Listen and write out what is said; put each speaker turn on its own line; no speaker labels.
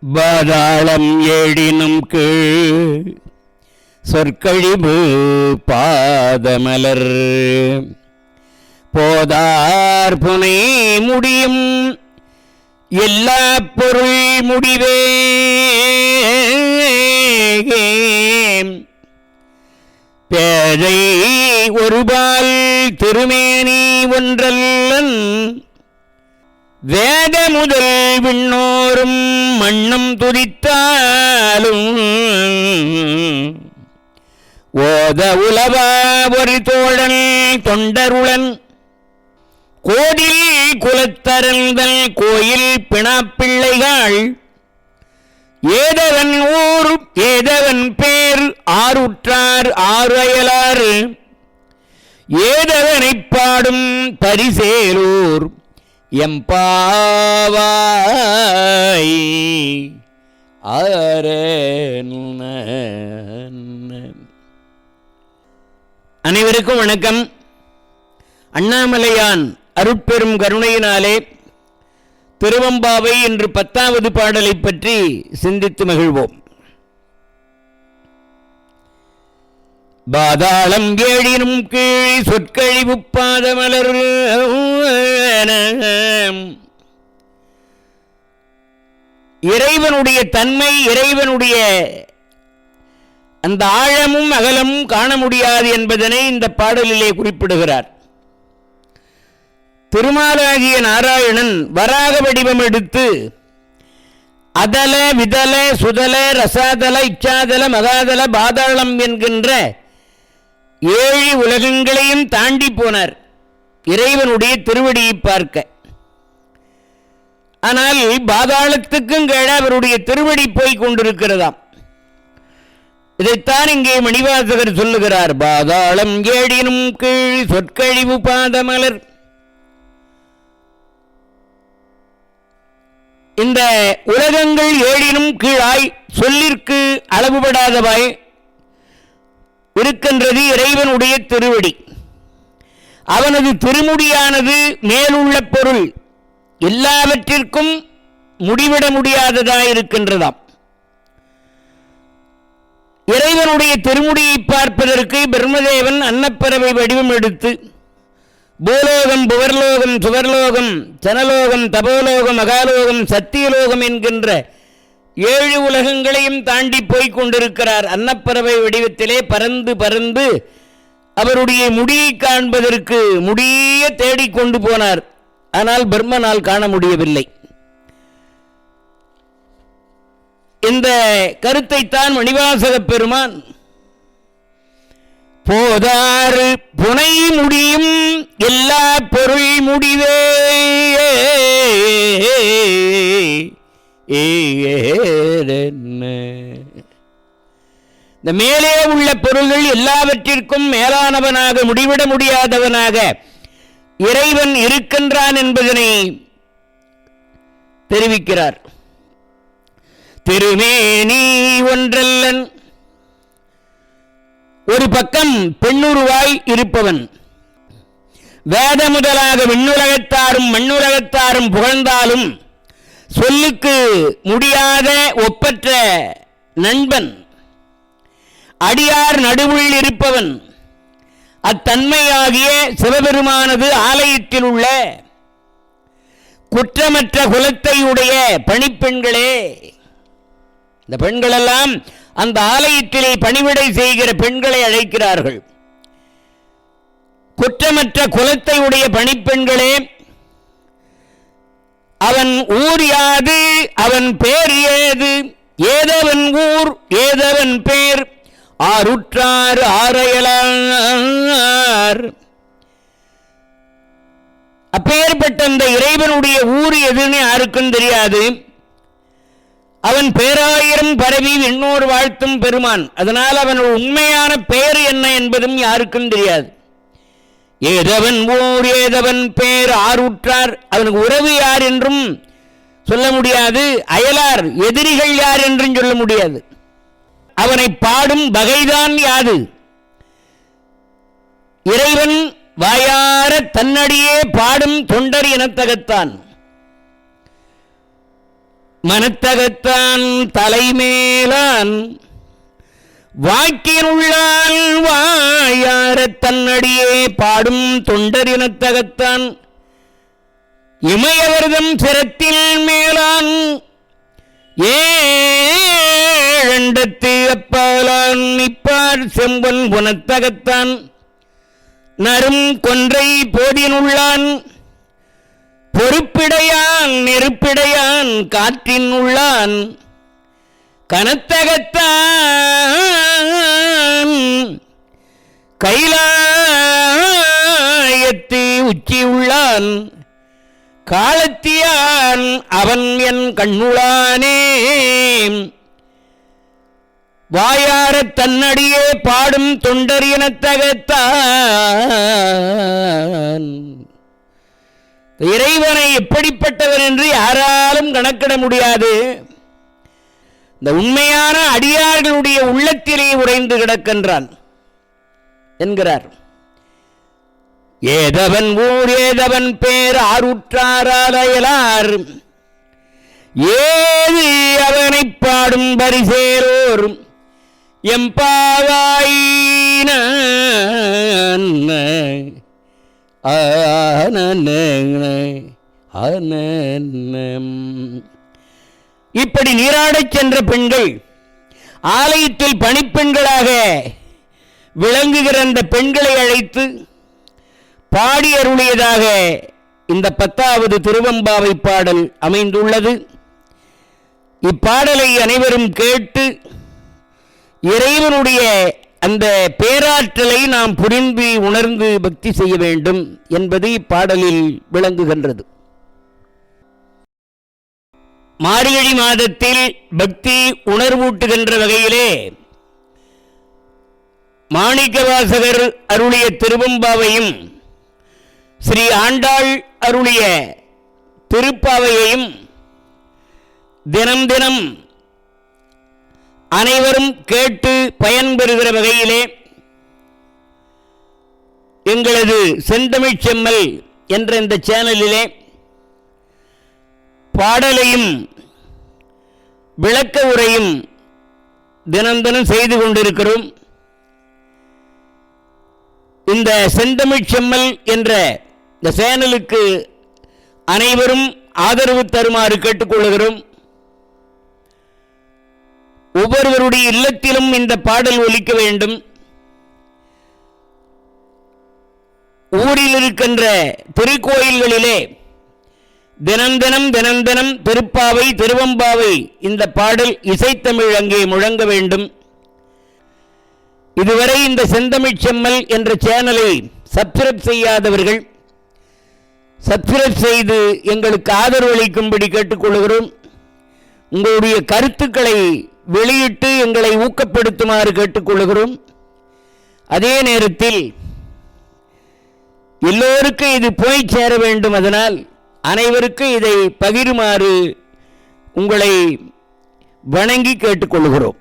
பாதாளம் ஏடினும் கீழ் சொற்கழிவு பாதமலர். போதார் புனை முடியும் எல்லா பொருள் முடிவே. பேழை ஒருபால் திருமேனி ஒன்றல்லன். வேத முதல் விண்ணோரும் மண்ணும் துதித்தாலும் ஓத உலவா ஒரு தோழன் தொண்டருளன். கோடில் குலத்தரந்தல் கோயில் பிணாப்பிள்ளைகள். ஏதவன் ஊர் ஏதவன் பேர் ஆருற்றார் ஆறு அயலாறு ஏதவனைப் பாடும் பரிசேலூர். எம்பாவாய் ஆரேன. அனைவருக்கும் வணக்கம். அண்ணாமலையான் அருட்பெரும் கருணையினாலே திருவம்பாவை என்று பத்தாவது பாடலை பற்றி சிந்தித்து மகிழ்வோம். பாதாளம் ஏழினும் கீழ் சொற்கழிவு பாதமலர். இறைவனுடைய தன்மை இறைவனுடைய அந்த ஆழமும் அகலமும் காண முடியாது என்பதனை இந்த பாடலிலே குறிப்பிடுகிறார். திருமாலாகிய நாராயணன் வராக வடிவம் எடுத்து அதல விதல சுதல ரசாதல இச்சாதல மகாதல பாதாளம் என்கின்ற ஏழு உலகங்களையும் தாண்டி போனார். இறைவனுடைய திருவடியை பார்க்க. ஆனால் பாதாளத்துக்கும் கீழே அவருடைய திருவடி போய் கொண்டிருக்கிறதாம். இதைத்தான் இங்கே மணிவாசகர் சொல்லுகிறார். பாதாளம் ஏழினும் கீழ் சொற்கழிவு பாதமலர். இந்த உலகங்கள் ஏழினும் கீழாய் சொல்லிற்கு அளவுபடாதவாய் இருக்கின்றது இறைவனுடைய திருவடி. அவனது திருமுடியானது மேலுள்ள பொருள். எல்லாவற்றிற்கும் முடிவிட முடியாததாய் இருக்கின்றதாம். இறைவனுடைய திருமுடியை பார்ப்பதற்கு பிரம்மதேவன் அன்னப்பறவை வடிவம் எடுத்து பூலோகம் புவர்லோகம் சுவர்லோகம் சனலோகம் தபோலோகம் மகாலோகம் சத்தியலோகம் என்கின்ற ஏழு உலகங்களையும் தாண்டி போய்க் கொண்டிருக்கிறார் அன்னப்பறவை வடிவத்திலே பறந்து பறந்து அவருடைய முடியை காண்பதற்கு முடிய தேடி கொண்டு போனார் ஆனால் பிரம்மனால் காண முடியவில்லை இந்த கருத்தைத்தான் மணிவாசக பெருமான் போதாறு புனை முடியும் எல்லா பொருள் முடிவே இந்த மேலே உள்ள பொருள்கள் எல்லாவற்றிற்கும் மேலானவனாக முடிவிட முடியாதவனாக இறைவன் இருக்கின்றான் என்பதனை தெரிவிக்கிறார். திருமேனி ஒன்றல்லன். ஒரு பக்கம் பெண்ணுருவாய் இருப்பவன். வேத முதலாக விண்ணுலகத்தாரும் மண்ணுலகத்தாரும் புகழ்ந்தாலும் சொல்லுக்கு முடியாத ஒப்பற்ற நண்பன். அடியார் நடுவில் இருப்பவன். அத்தன்மையாகிய சிவபெருமானது ஆலயத்தில் உள்ள குற்றமற்ற குலத்தையுடைய பணிப்பெண்களே இந்த பெண்களெல்லாம் அந்த ஆலயத்திலே பணிவிடை செய்கிற பெண்களை அழைக்கிறார்கள். குற்றமற்ற குலத்தை உடைய பணிப்பெண்களே அவன் ஊர் யாது அவன் பேர் ஏது ஏதவன் ஊர் ஏதவன் பேர் ஆருற்றார் ஆரையலார். அப்பேற்பட்ட அந்த இறைவனுடைய ஊர் எதுன்னு யாருக்கும் தெரியாது. அவன் பேராயிரம் பரவி இன்னொரு வாழ்த்தும் பெருமான். அதனால் அவன் உண்மையான பெயர் என்ன என்பதும் யாருக்கும் தெரியாது. ஏதவன் ஊர் ஏதவன் பேர் ஆறுற்றார் அவனுக்கு உறவு யார் என்றும் சொல்ல முடியாது. அயலார் எதிரிகள் யார் என்றும் சொல்ல முடியாது. அவனை பாடும் வகைதான் யாது? இறைவன் வாயார தன்னடியே பாடும் தொண்டர் இனத்தகத்தான் மனத்தகத்தான் தலைமேலான் வாக்கினுள்ளால் வாயார தன்னடியே பாடும் தொண்டர் இனத்தகத்தான் இமயவர்தம் சிரத்தில் மேலான் ஏழண்டத்து அப்பாலான் நிப்பார் செம்பன் புனத்தகத்தான். நரும் கொன்றை போடினுள்ளான். பொறுப்பிடையான் நெருப்பிடையான் காற்றின் உள்ளான் கனத்தகத்தான். கைலாயத்து உச்சி உள்ளான் காலத்தியான் அவன் என் கண்ணுளானே வாயாரத் தன்னடியே பாடும் தொண்டர் இனத்தகத்தான் இறைவனை எப்படிப்பட்டவர் என்று யாராலும் கணக்கிட முடியாது. இந்த உண்மையான அடியார்களுடைய உள்ளத்திலே உறைந்து கிடக்கின்றான் என்கிறார். ஏதவன் ஊர் ஏதவன் பேர் ஆறுற்றாராலயலார் ஏது அவனைப் பாடும் பரிசேரோரும் எம்பாவாயின இப்படி நீராடச் சென்ற பெண்கள் ஆலயத்தில் பணிப்பெண்களாக விளங்குகிற அந்த பெண்களை அழைத்து பாடி அருளியதாக இந்த பத்தாவது திருவம்பாவை பாடல் அமைந்துள்ளது. இப்பாடலை அனைவரும் கேட்டு இறைவனுடைய அந்த பேராற்றலை நாம் புரிந்து உணர்ந்து பக்தி செய்ய வேண்டும் என்பது இப்பாடலில் விளங்குகின்றது. மார்கழி மாதத்தில் பக்தி உணர்வூட்டுகின்ற வகையிலே மாணிக்கவாசகர் அருளிய திருவம்பாவையும் ஸ்ரீ ஆண்டாள் அருளிய திருப்பாவையையும் தினம் தினம் அனைவரும் கேட்டு பயன்பெறுகிற வகையிலே எங்களது செந்தமிழ் செம்மல் என்ற இந்த சேனலிலே பாடலையும் விளக்க உரையும் தினம் தினம் செய்து கொண்டிருக்கிறோம். இந்த செந்தமிழ் செம்மல் என்ற இந்த சேனலுக்கு அனைவரும் ஆதரவு தருமாறு கேட்டுக்கொள்கிறோம். ஒவ்வொருவருடைய இல்லத்திலும் இந்த பாடல் ஒலிக்க வேண்டும். ஊரில் இருக்கின்ற திருக்கோயில்களிலே தினம் தினம் தினம் தினம் திருப்பாவை திருவம்பாவை இந்த பாடல் இசைத்தமிழ் அங்கே முழங்க வேண்டும். இதுவரை இந்த செந்தமிழ் செம்மல் என்ற சேனலை சப்ஸ்கிரைப் செய்யாதவர்கள் சப்ஸ்கிரைப் செய்து எங்களுக்கு ஆதரவு அளிக்கும்படி கேட்டுக்கொள்கிறோம். உங்களுடைய கருத்துக்களை வெளியிட்டு எங்களை ஊக்கப்படுத்துமாறு கேட்டுக்கொள்கிறோம். அதே நேரத்தில் எல்லோருக்கும் இது போய் சேர வேண்டும் அதனால் அனைவருக்கும் இதை பகிருமாறு உங்களை வணங்கி கேட்டுக்கொள்கிறோம்.